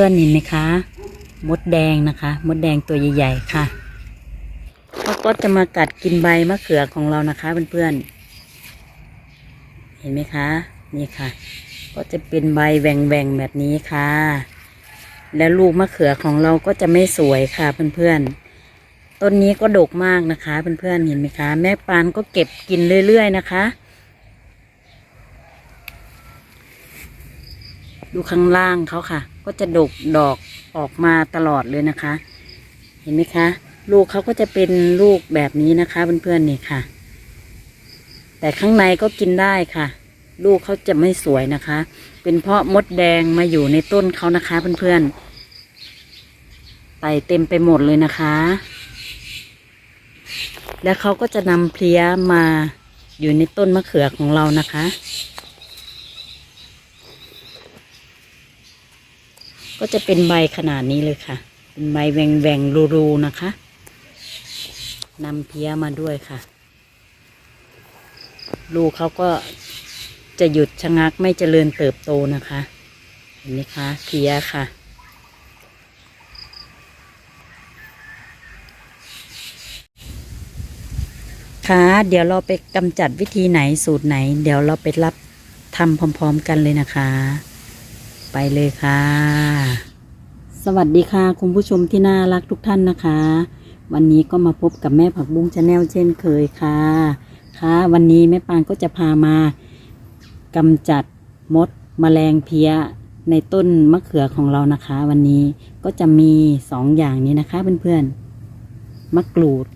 พื่อนๆเห็นไหมคะ มดแดงนะคะ มดแดงตัวใหญ่ ๆ ค่ะเขาก็จะมากัดกินใบมะเขือของเรานะคะเพื่อนๆเห็นไหมคะ นี่ค่ะ ก็จะเป็นใบแหว่งๆแบบนี้ค่ะ แล้วลูกมะเขือของเราก็จะไม่สวยค่ะเพื่อนๆต้นนี้ก็ดกมากนะคะเพื่อนๆเห็นไหมคะ แม่ปานก็เก็บกินเรื่อยๆนะคะ ดูข้างล่างเขาค่ะ ก็จะดกดอกออกมาตลอดเลยนะคะ เห็นไหมคะ ลูกเขาก็จะเป็นลูกแบบนี้นะคะเพื่อนๆนี่ค่ะ แต่ข้างในก็กินได้ค่ะ ลูกเขาจะไม่สวยนะคะ เป็นเพราะมดแดงมาอยู่ในต้นเขานะคะเพื่อนๆไต่เต็มไปหมดเลยนะคะ แล้วเขาก็จะนำเพลี้ยมาอยู่ในต้นมะเขือของเรานะคะ ก็จะเป็นใบขนาดนี้เลยค่ะ เป็นใบแหวงแหวงๆรูๆนะคะนำเพี้ยมาด้วยค่ะ ลูกเขาก็จะหยุดชะงักไม่เจริญเติบโตนะคะ เห็นไหมคะเพี้ยค่ะ ค่ะ เดี๋ยวเราไปกำจัดวิธีไหนสูตรไหน เดี๋ยวเราไปรับทำพร้อม ๆ กันเลยนะคะ ไปเลยค่ะ สวัสดีค่ะ คุณผู้ชมที่น่ารักทุกท่านนะคะ วันนี้ก็มาพบกับแม่ผักบุ้งชาแนลเช่นเคยค่ะ ค่ะ วันนี้แม่ปางก็จะพามากำจัดมดแมลงเพี้ยในต้นมะเขือของเรานะคะ วันนี้ก็จะมีสองอย่างนี้นะคะเพื่อนๆมะกรูด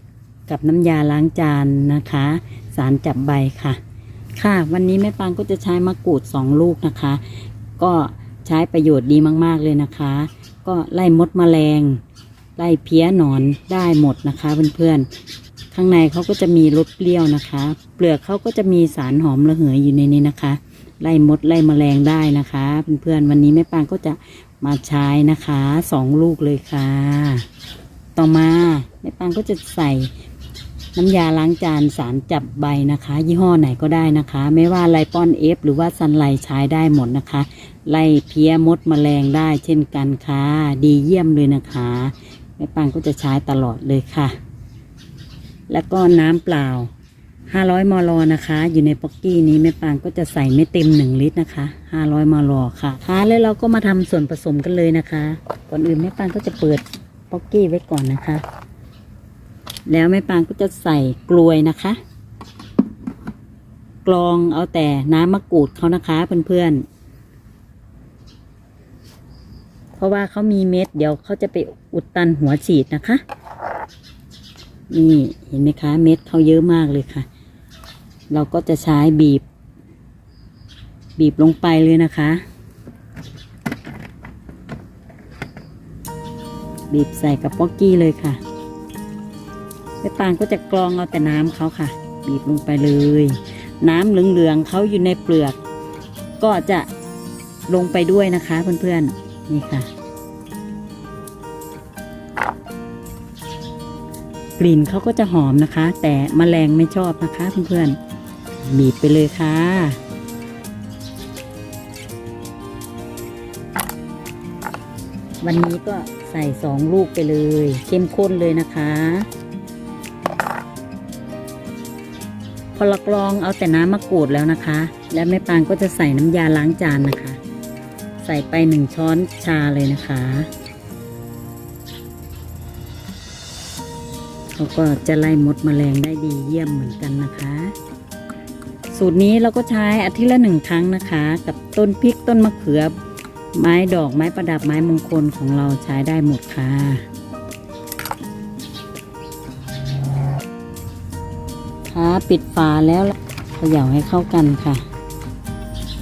กับน้ำยาล้างจานนะคะ สารจับใบค่ะ ค่ะ วันนี้แม่ปางก็จะใช้มะกรูดสองลูกนะคะ ก็ ช้ประโยชน์ดีมาก ๆ เลยนะคะ ก็ไล่มดแมลง ไล่เพี้ยหนอนได้หมดนะคะเพื่อนๆ ข้างในเขาก็จะมีรสเปรี้ยวนะคะ เปลือกเขาก็จะมีสารหอมระเหยอยู่ในนี้นะคะ ไล่มดไล่แมลงได้นะคะเพื่อนๆวันนี้แม่ปางก็จะมาใช้นะคะสองลูกเลยค่ะ ต่อมาแม่ปางก็จะใส่น้ำยาล้างจานสารจับใบนะคะ ยี่ห้อไหนก็ได้นะคะ ไม่ว่าไลปอนเอฟหรือว่าซันไลใช้ได้หมดนะคะ ไล่เพี้ยมดแมลงได้เช่นกันค่ะ ดีเยี่ยมเลยนะคะแม่ปังก็จะใช้ตลอดเลยค่ะ แล้วก็น้ำเปล่า 500 มล นะคะ อยู่ในป๊อกกี้นี้แม่ปางก็จะใส่ไม่เต็ม 1 ลิตรนะคะ 500 มล ค่ะค่ะแล้วเราก็มาทำส่วนผสมกันเลยนะคะ ก่อนอื่นแม่ปางก็จะเปิดป๊อกกี้ไว้ก่อนนะคะ แล้วแม่ปางก็จะใส่กลวยนะคะกรองเอาแต่น้ำมะกรูดเขานะคะเพื่อนๆ เพราะว่าเขามีเม็ด เดี๋ยวเขาจะไปอุดตันหัวฉีดนะคะ นี่เห็นไหมคะ เม็ดเขาเยอะมากเลยค่ะ เราก็จะใช้บีบ บีบลงไปเลยนะคะ บีบใส่กับป๊อกกี้เลยค่ะแม่ปางก็จะกรองเอาแต่น้ำเขาค่ะ บีบลงไปเลย น้ำเหลืองๆเขาอยู่ในเปลือก ก็จะลงไปด้วยนะคะเพื่อนๆ นี่ค่ะ กลิ่นเขาก็จะหอมนะคะ แต่มแมลงไม่ชอบนะคะเพื่อนๆบีบไปเลยค่ะวันนี้ก็ใส่สองลูกไปเลย เข้มข้นเลยนะคะ พอเรากรองเอาแต่น้ำมะกรูดแล้วนะคะ แล้วแม่ปางก็จะใส่น้ำยาล้างจานนะคะ ใส่ไปหนึ่งช้อนชาเลยนะคะเขาก็จะไล่มดแมลงได้ดีเยี่ยมเหมือนกันนะคะ สูตรนี้เราก็ใช้อาทิตย์ละหนึ่งครั้งนะคะ กับต้นพริกต้นมะเขือ ไม้ดอกไม้ประดับไม้มงคลของเราใช้ได้หมดค่ะค่ะปิดฝาแล้วเขย่าให้เข้ากันค่ะ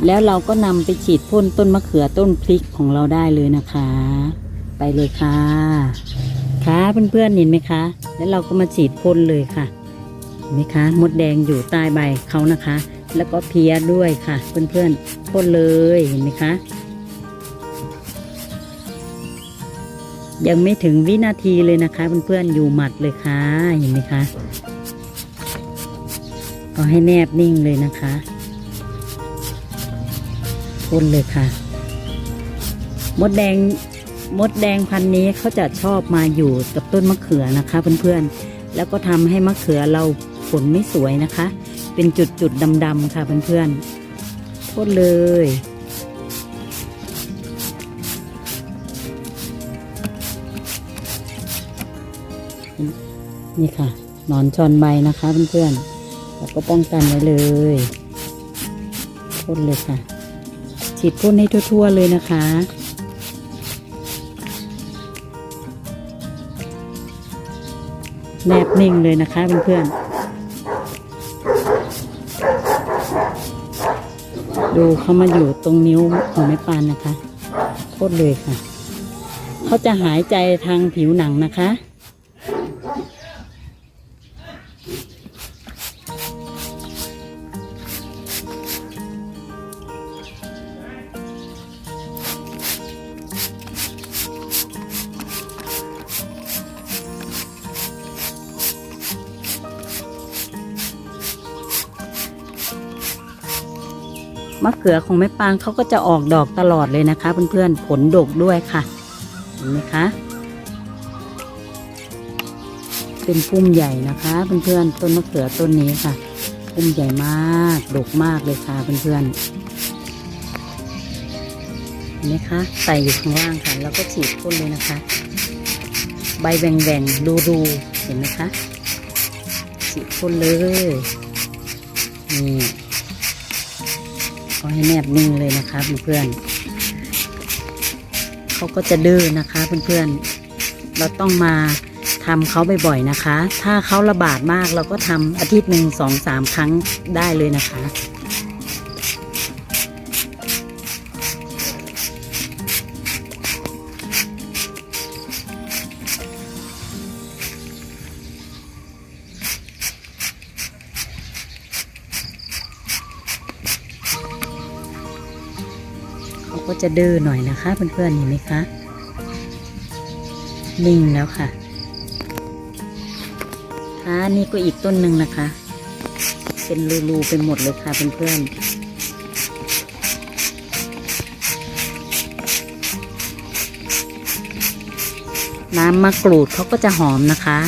แล้วเราก็นำไปฉีดพ่นต้นมะเขือต้นพริกของเราได้เลยนะคะ ไปเลยค่ะค่ะเพื่อนๆเห็นไหมคะ แล้วเราก็มาฉีดพ่นเลยค่ะเห็นไหมคะ มดแดงอยู่ใต้ใบเขานะคะ แล้วก็เพี้ยด้วยค่ะ เพื่อนๆพ่นเลยเห็นไหมคะยังไม่ถึงวินาทีเลยนะคะเพื่อนๆอยู่หมัดเลยค่ะเห็นไหมคะก็ให้แนบนิ่งเลยนะคะ พ่นเลยค่ะ มดแดงมดแดงพันนี้เขาจะชอบมาอยู่กับต้นมะเขือนะคะ เพื่อนๆ แล้วก็ทำให้มะเขือเราผลไม่สวยนะคะ เป็นจุดๆดำๆค่ะเพื่อนๆโทษเลยนี่ค่ะหนอนชอนใบนะคะเพื่อนๆแล้วก็ป้องกันไว้เลยพ่นเลยค่ะ ฉีดพ่นให้ทั่ว ๆ เลยนะคะ แนบนิ่งเลยนะคะเพื่อนๆ ดูเขามาอยู่ตรงนิ้วของแม่ปานนะคะโคตรเลยค่ะ เขาจะหายใจทางผิวหนังนะคะ มะเขือของแม่ปางเขาก็จะออกดอกตลอดเลยนะคะเพื่อนๆผลดกด้วยค่ะเห็นไหมคะ เป็นพุ่มใหญ่นะคะเพื่อนๆต้นมะเขือต้นนี้ค่ะ พุ่มใหญ่มากดกมากเลยค่ะเพื่อนๆเห็นไหมคะใส่อยู่ข้างล่างค่ะ แล้วก็ฉีดพ่นเลยนะคะ ใบแหว่งๆรูๆเห็นไหมคะฉีดพ่นเลยนี่ ก็ให้แนบนิ่งเลยนะคะเพื่อนๆเขาก็จะดื้อนะคะเพื่อนๆ เราต้องมาทำเขาบ่อยๆนะคะ ถ้าเขาระบาดมากเราก็ทำอาทิตย์หนึ่งสองสามครั้งได้เลยนะคะ เขาก็จะดื้อหน่อยนะคะเพื่อนๆเห็นไหมคะนิ่งแล้วค่ะค่ะนี่ก็อีกต้นหนึ่งนะคะ เป็นรูๆไปหมดเลยค่ะเพื่อนๆน้ำมะกรูดเขาก็จะหอมนะคะ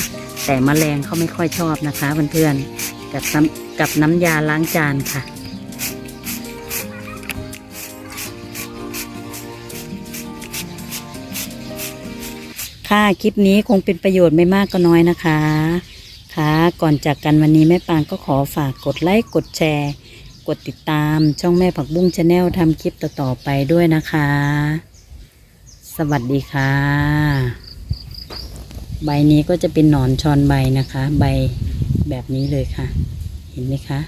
แต่มแมลงเขาไม่ค่อยชอบนะคะเพื่อนๆกับน้ำกับน้ำยาล้างจานค่ะ ค่ะคลิปนี้คงเป็นประโยชน์ไม่มากก็น้อยนะคะ ค่ะก่อนจากกันวันนี้แม่ปางก็ขอฝากกดไลค์กดแชร์ กดติดตามช่องแม่ผักบุ้งชาแนลทำคลิปต่อๆไปด้วยนะคะ สวัสดีค่ะ ใบนี้ก็จะเป็นหนอนชอนใบนะคะ ใบแบบนี้เลยค่ะ เห็นไหมคะ